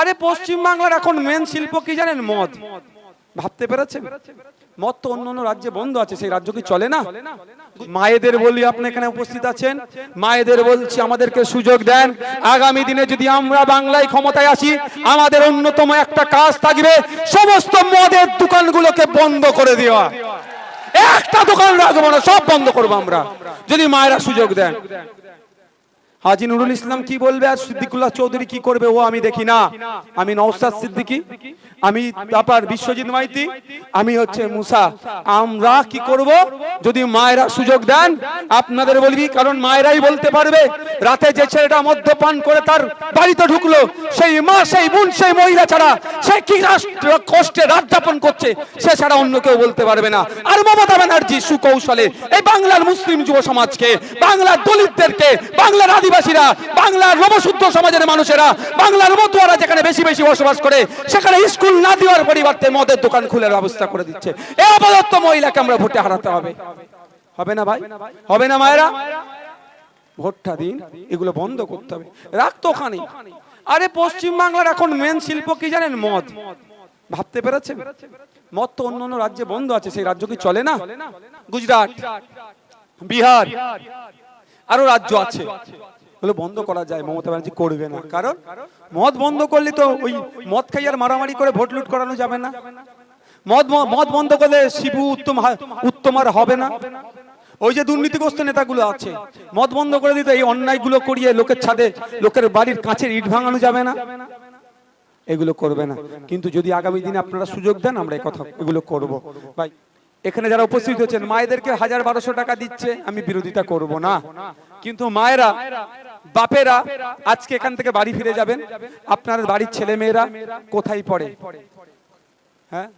আরে পশ্চিম বাংলার এখন মেন শিল্প কি জানেন? মদ। ভাবতে পেরেছেন? মদ তো অন্য অন্য রাজ্যে বন্ধ আছে, সেই রাজ্য কি চলে না? মায়েদের বলি আপনি এখানে উপস্থিত আছেন। মায়েদের বলছি, আমাদেরকে সুযোগ দেন। আগামী দিনে যদি আমরা বাংলায় ক্ষমতায় আসি, আমাদের অন্যতম একটা কাজ থাকবে, সমস্ত মদের দোকানগুলোকে বন্ধ করে দেওয়া। একটা দোকান রাখব না, সব বন্ধ করব আমরা। যদি মায়েরা সুযোগ দেন। হাজি নুরুল ইসলাম কি বলবে আর সিদ্দিকুল্লাহ চৌধুরী কি করবে ও আমি দেখি না। আমি নওসাদ সিদ্দিকি, আমি তারপর বিশ্বজিৎ মাইতি, আমি হচ্ছে মুসা। আমরা কি করব? যদি মায়েরা সুযোগ দেন, আপনাদের বলবি কারণ মায়েরাই বলতে পারবে। রাতে যে ছেলেটা মদ্যপান করে তার বাড়িতে ঢুকলো, সেই মা, সেই বোন, সেই মহিলা ছাড়া সে কি রাষ্ট্র কষ্টে রাত যাপন করছে, সে ছাড়া অন্য কেউ বলতে পারবে না। আর মমতা ব্যানার্জি সুকৌশলে এই বাংলার মুসলিম যুব সমাজকে, বাংলার দলিতদেরকে, বাংলার আদিবাসীরা, বাংলার নবশুদ্ধ সমাজের মানুষেরা, বাংলার মতুয়ারা যেখানে বেশি বেশি বসবাস করে, সেখানে স্কুল না দেওয়ার পরিবর্তে মদের দোকান খুলে ব্যবস্থা করে দিচ্ছে। এ অপদত্ত মহিলাকে আমরা ভোটে হারাতে হবে। হবে না ভাই? হবে না মায়েরা? ভোটটা দিন, এগুলো বন্ধ করতে হবে। রাখতো ওখানে আরে পশ্চিম বাংলার এখন মেন শিল্প কি জানেন? মদ। ভাবতে পেরেছেন? মদ তো অন্য অন্য রাজ্যে বন্ধ আছে, সেই রাজ্য কি চলে না? গুজরাট, বিহার, আরও রাজ্য আছে। ওগুলো বন্ধ করা যায়, মমতা ব্যানার্জি করবে না। কারণ মদ বন্ধ করলে তো ওই মদ খাই আর মারামারি করে ভোট লুট করানো যাবে না। মদ মদ বন্ধ করলে শিবু উত্তম উত্তম আর হবে না। ওই যে দুর্নীতিগ্রস্ত নেতাগুলো আছে, মদ বন্ধ করে দিতে এই অন্যায়গুলো করিয়ে লোকের ছাদে, লোকের বাড়ির কাছের ইট ভাঙানো যাবে না। এগুলো করবে না। কিন্তু যদি আগামী দিনে আপনারা সুযোগ দেন, আমরা এই কথা এগুলো করব। ভাই, এখানে যারা উপস্থিত হচ্ছেন মায়েদেরকে হাজার বারোশো টাকা দিচ্ছে, আমি বিরোধিতা করব না। কিন্তু মায়েরা, বাপেরা, আজকে এখান থেকে বাড়ি ফিরে যাবেন। আপনার বাড়ির ছেলে মেয়েরা কোথায় পড়ে? হ্যাঁ?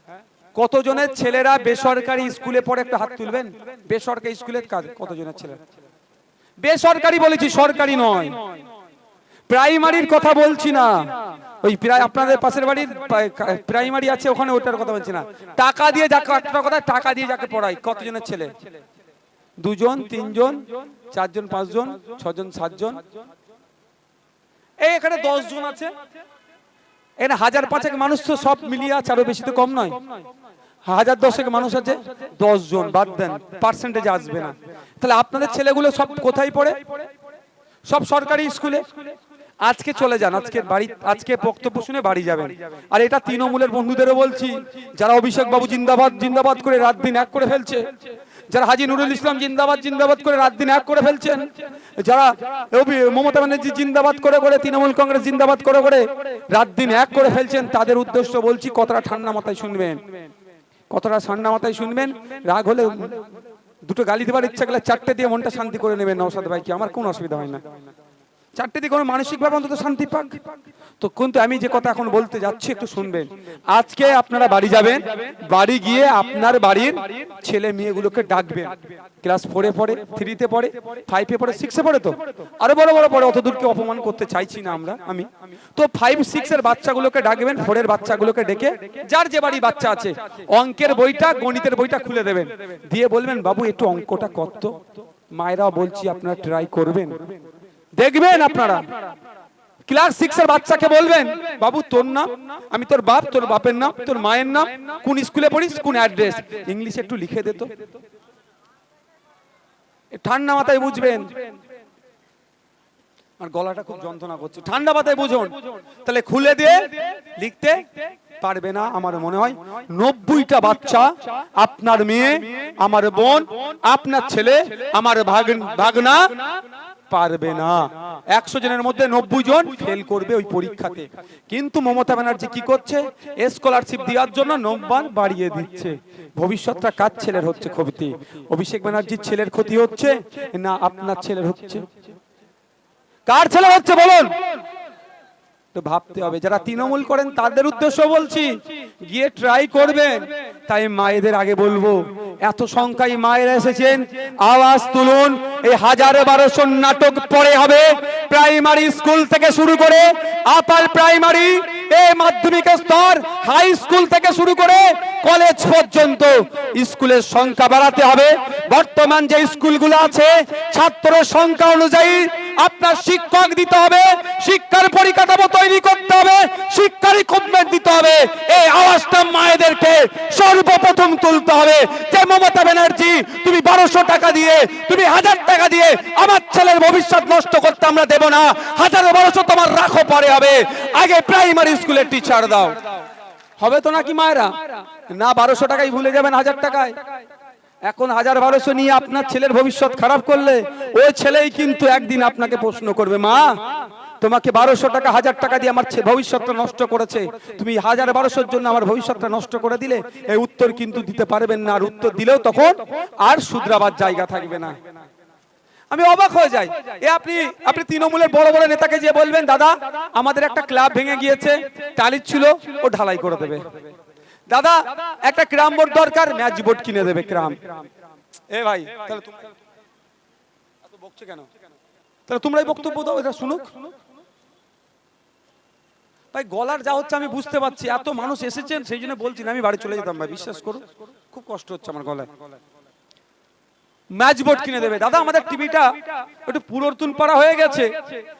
কতজনের ছেলেরা বেসরকারি স্কুলে পড়ে? একটা হাত তুলবেন। বেসরকারি স্কুলের কাজ কতজনের ছেলে বেসরকারি বলেছি, সরকারি নয়। প্রাইমারির কথা বলছি না। ওই প্রায় আপনাদের পাশের বাড়ির প্রাইমারি আছে, ওখানে ওটার কথা বলছি না। টাকা দিয়ে যাকে একটা কথা, টাকা দিয়ে যাকে পড়াই কতজনের ছেলে? দুজন, তিনজন, চারজন, পাঁচজন, ছজন, সাতজন। এই এখানে দশ জন আছে। এখানে হাজার পাঁচেক মানুষ তো সব মিলিয়ে আছে, আরও বেশি তো কম নয়। হাজার দশেক মানুষ আছে দশ জন বাদ দেন পার্সেন্টেজ আসবে না। তাহলে আপনাদের ছেলেগুলো সব কোথায় পড়ে? সব সরকারি স্কুলে? আজকে চলে যান, আজকে বাড়ি, আজকে বক্তব্য শুনে বাড়ি যাবেন। আর এটা তৃণমূলের বন্ধুদেরও বলছি, যারা অভিষেক বাবু জিন্দাবাদ জিন্দাবাদ করে রাত দিন এক করে ফেলছে। যারা হাজি নুরুল ইসলাম জিন্দাবাদ জিন্দাবাদ করে রাত দিন এক করে ফেলছেন, যারা মমতা ব্যানার্জি জিন্দাবাদ করে করে, তৃণমূল কংগ্রেস জিন্দাবাদ করে করে রাত দিন এক করে ফেলছেন, তাদের উদ্দেশ্য বলছি কতটা ঠান্ডা মাথায় শুনবেন। কতটা ঠান্ডা মাথায় শুনবেন? রাগ হলে দুটো গালি দেবার ইচ্ছা গেলে চারটে দিয়ে মনটা শান্তি করে নেবেন নৌসাদ ভাইকে, আমার কোনো অসুবিধা হয় না। চারটে দিকে কোনো মানসিকভাবে অন্তত শান্তি পাক? তো কিন্তু আমি যে কথা এখন বলতে যাচ্ছি, একটু শুনবেন। আজকে আপনারা বাড়ি যাবেন, বাড়ি গিয়ে আপনার বাড়ির ছেলে মেয়েগুলোকে ডাকবেন। ক্লাস ফোরে পড়ে, থ্রিতে পড়ে, ফাইভে পড়ে, সিক্সে পড়ে তো? আরও বড় বড় পড়ে, অত দূরকে অপমান করতে চাইছি না আমরা, আমি। তো ফাইভ সিক্স এর বাচ্চাগুলোকে ডাকবেন, ফোরের বাচ্চাগুলোকে ডেকে, যার যে বাড়ি বাচ্চা আছে, অঙ্কের বইটা, গণিতের বইটা খুলে দেবেন। দিয়ে বলবেন, বাবু, একটু অঙ্কটা কত মায়েরা বলছি, আপনারা ট্রাই করবেন। দেখবেন আপনারা। ক্লাস সিক্স এর বাচ্চাকে বলবেন, বাবু, তোর নাম? আমি তোর বাপ, তোর বাপের নাম, তোর মায়ের নাম, কোন স্কুলে পড়িস, কোন অ্যাড্রেস? ইংলিশে একটু লিখে দে তো। ঠান্ডা মাথায় বুঝবেন। আর গলাটা খুব যন্ত্রণা করছে। ঠান্ডা মাথায় বুঝুন। তাহলে খুলে দিয়ে লিখতে পারবে না আমার মনে হয়। নব্বইটা বাচ্চা, আপনার মেয়ে, আমার বোন, আপনার ছেলে, আমার ভাগ- ভাগনা পারবে না। একশো জনের মধ্যে নব্বই জন ফেল করবে ওই পরীক্ষাতে। কিন্তু মমতা ব্যানার্জি কি করছে? স্কলারশিপ দেওয়ার জন্য নম্বর বাড়িয়ে দিচ্ছে। ভবিষ্যৎটা কার ছেলের হচ্ছে ক্ষতি? অভিষেক ব্যানার্জির ছেলের ক্ষতি হচ্ছে না আপনার ছেলের হচ্ছে? কার ছেলে হচ্ছে বলুন? তো ভাবতে হবে যারা তৃণমূল করেন তাদের উদ্দেশ্য বলছি গিয়ে ট্রাই করবেন। তাই মায়েদের আগে বলব এত সংখ্যায় মায়েরা এসেছেন আওয়াজ তুলুন এই হাজার বারোশো নাটক পরে হবে। প্রাইমারি স্কুল থেকে শুরু করে আপার প্রাইমারি এই মাধ্যমিক স্তর হাই স্কুল থেকে শুরু করে কলেজ পর্যন্ত স্কুলের সংখ্যা বাড়াতে হবে। বর্তমান যে স্কুলগুলো আছে ছাত্রের সংখ্যা অনুযায়ী আপনার শিক্ষক দিতে হবে, শিক্ষার পরিকাঠামো তৈরি করতে হবে, শিক্ষার ইকুইপমেন্ট দিতে হবে। এই আওয়াজটা মায়েদেরকে সর্বপ্রথম তুলতে হবে যে, মমতা ব্যানার্জি, তুমি বারোশো টাকা দিয়ে, তুমি হাজার টাকা দিয়ে আমার ছেলের ভবিষ্যৎ নষ্ট করতে আমরা দেব না। হাজার বারোশো তোমার রাখো পরে হবে। আগে প্রাইমারি স্কুলের টিচার দাও। হবে তো নাকি মায়েরা? না, বারোশো টাকাই ভুলে যাবেন হাজার টাকায়। এখন হাজার বারোশো নিয়ে আপনার ছেলের ভবিষ্যৎ খারাপ করলে ওই ছেলেই কিন্তু একদিন আপনাকে প্রশ্ন করবে, মা, তোমাকে বারোশো টাকা, হাজার টাকা দিয়ে আমার ভবিষ্যৎটা নষ্ট করেছে। তুমি হাজার বারোশোর জন্য আমার ভবিষ্যৎটা নষ্ট করে দিলে এই উত্তর কিন্তু দিতে পারবেন না। আর উত্তর দিলেও তখন আর শুধরাবার জায়গা থাকবে না। আমি অবাক হয়ে যাই। এ আপনি আপনি তৃণমূলের বড় বড় নেতাকে যে বলবেন, দাদা, আমাদের একটা ক্লাব ভেঙে গিয়েছে টালির ছিল, ও ঢালাই করে দেবে। দাদা, একটা ক্রাম বোর্ড দরকার, ম্যাচ বোর্ড কিনে দেবে ক্রাম। এ ভাই, তাহলে বকছো কেন? তাহলে তোমরাই বক্তব্য দাও, এটা শুনুক। ভাই, গলার যা হচ্ছে আমি বুঝতে পারছি। এত মানুষ এসেছেন, সেই জন্য বলছি না, আমি বাড়ি চলে যেতাম ভাই, বিশ্বাস করুন। খুব কষ্ট হচ্ছে আমার গলায়। ম্যাচ বোর্ড কিনে দেবে। দাদা, আমাদের টিভিটা একটু পুরাতন পাড়া হয়ে গেছে।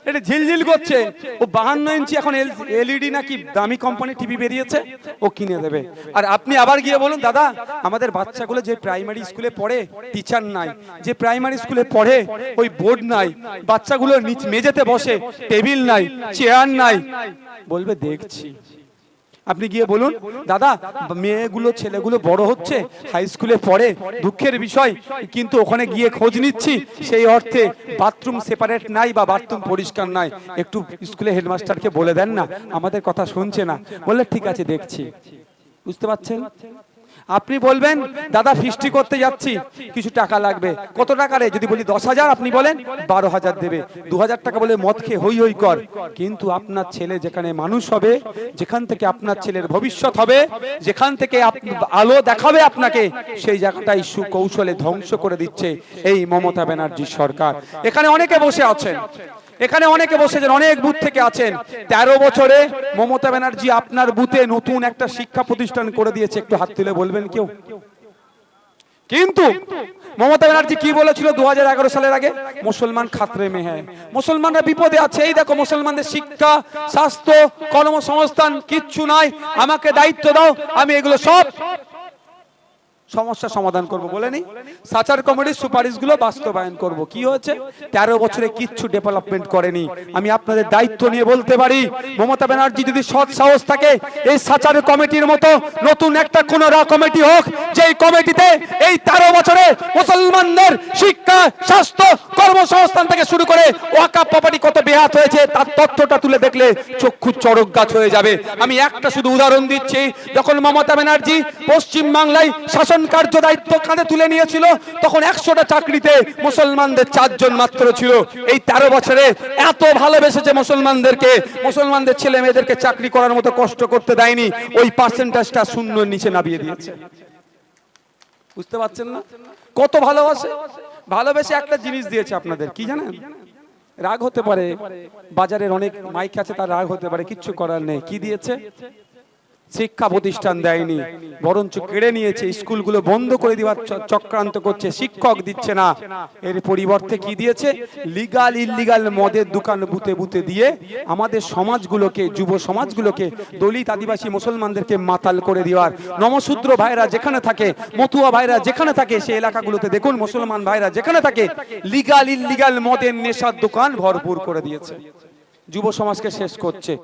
এটা ঝিলঝিল করছে। ও বাহান্ন ইঞ্চি এখন এলইডি নাকি দামি কোম্পানি টিভি বেরিয়েছে, ও কিনে দেবে। আর আপনি আবার গিয়ে বলুন, দাদা, আমাদের বাচ্চাগুলো যে প্রাইমারি স্কুলে পড়ে টিচার নাই। যে প্রাইমারি স্কুলে পড়ে, ওই বোর্ড নাই। বাচ্চাগুলো নিচ মেঝেতে বসে টেবিল নাই চেয়ার নাই। বলবে, দেখছি। আপনি গিয়ে বলুন, দাদা, মেয়েগুলো, ছেলেগুলো বড় হচ্ছে হাই স্কুলে পড়ে, দুঃখের বিষয়, কিন্তু ওখানে গিয়ে খোঁজ নিচ্ছি, সেই অর্থে বাথরুম সেপারেট নাই বা বাথরুম পরিষ্কার নাই। একটু স্কুলে হেডমাস্টারকে বলে দেন না, আমাদের কথা শুনছে না। বললে, ঠিক আছে, দেখছি। বুঝতে পারছেন? আপনি বলবেন, দাদা, ফিস্টি করতে যাচ্ছি, কিছু টাকা লাগবে। কত টাকা রে? যদি বলি দশ হাজার, আপনি বলেন, বারো হাজার দেবে। দু হাজার টাকা বলে মদ খেয়ে হই হই কর। কিন্তু আপনার ছেলে যেখানে মানুষ হবে, যেখান থেকে আপনার ছেলের ভবিষ্যৎ হবে, যেখান থেকে আলো দেখাবে আপনাকে, সেই জায়গাটাই সুকৌশলে ধ্বংস করে দিচ্ছে এই মমতা ব্যানার্জি সরকার। এখানে অনেকে বসে আছেন। এখানে অনেকে বসেছেন, অনেক বুথ থেকে আছেন। তেরো বছরে মমতা ব্যানার্জি আপনার বুথে নতুন একটা শিক্ষা প্রতিষ্ঠান করে দিয়েছে, একটু হাত তুলে বলবেন কেউ? কিন্তু মমতা ব্যানার্জি কি বলেছিল দু হাজার এগারো সালের আগে? মুসলমান খাতরে মে হ্যাঁ মুসলমানরা বিপদে আছে। এই দেখো, মুসলমানদের শিক্ষা, স্বাস্থ্য, কর্মসংস্থান কিচ্ছু নাই। আমাকে দায়িত্ব দাও, আমি এগুলো সব সমস্যা সমাধান করব, বলে নি সাচার কমিটির সুপারিশগুলো বাস্তবায়ন করব। কি হয়েছে? তেরো বছরে কিচ্ছু ডেভেলপমেন্ট করেনি। আমি আপনাদের দায়িত্ব নিয়ে বলতে পারি, মমতা ব্যানার্জি যদি সৎ সাহস থাকে, এই সাচার কমিটির মতো নতুন একটা কোন কমিটি হোক, যেই কমিটিতে এই তেরো বছরে মুসলমানদের শিক্ষা, স্বাস্থ্য শুরু করে ওয়াকা প্রপার্টি কত বেহাত হয়েছে, তার তথ্যটা তুলে দেখলে চক্ষু চড়ক গাছ হয়ে যাবে। আমি একটা শুধু উদাহরণ দিচ্ছি, যখন মমতা ব্যানার্জি পশ্চিম বাংলায় শাসন কার্য দায়িত্ব কাঁধে তুলে নিয়েছিল, তখন একশোটা চাকরিতে মুসলমানদের চারজন মাত্র ছিল। এই তেরো বছরে এত ভালোবেসেছে মুসলমানদেরকে, মুসলমানদের ছেলে মেয়েদেরকে চাকরি করার মতো কষ্ট করতে দেয়নি, ওই পার্সেন্টেজটা শূন্যর নিচে নামিয়ে দিয়েছে। বুঝতে পারছেন না? কত ভালোবাসে? ভালোবেসে একটা জিনিস দিয়েছে আপনাদের, কি জানেন? রাগ হতে পারে, বাজারের অনেক মাইক আছে, তার রাগ হতে পারে, কিচ্ছু করার নেই। কি দিয়েছে? শিক্ষা প্রতিষ্ঠান দেয়নি, বরঞ্চ কেড়ে নিয়েছে, স্কুলগুলো বন্ধ করে দেওয়ার চক্রান্ত করছে, শিক্ষক দিচ্ছে না। এর পরিবর্তে কি দিয়েছে? লিগাল ইল্লিগাল মদের দোকান বুতে বুতে দিয়ে আমাদের সমাজগুলোকে, যুব সমাজগুলোকে, দলিত আদিবাসী মুসলমানদেরকে মাতাল করে দেওয়ার। নমশূদ্র ভাইরা যেখানে থাকে, মতুয়া ভাইরা যেখানে থাকে সেই এলাকাগুলোতে দেখুন, মুসলমান ভাইরা যেখানে থাকে, লিগাল ইল্লিগাল মদের নেশার দোকান ভরপুর করে দিয়েছে। যুব সমাজকে শেষ করছে।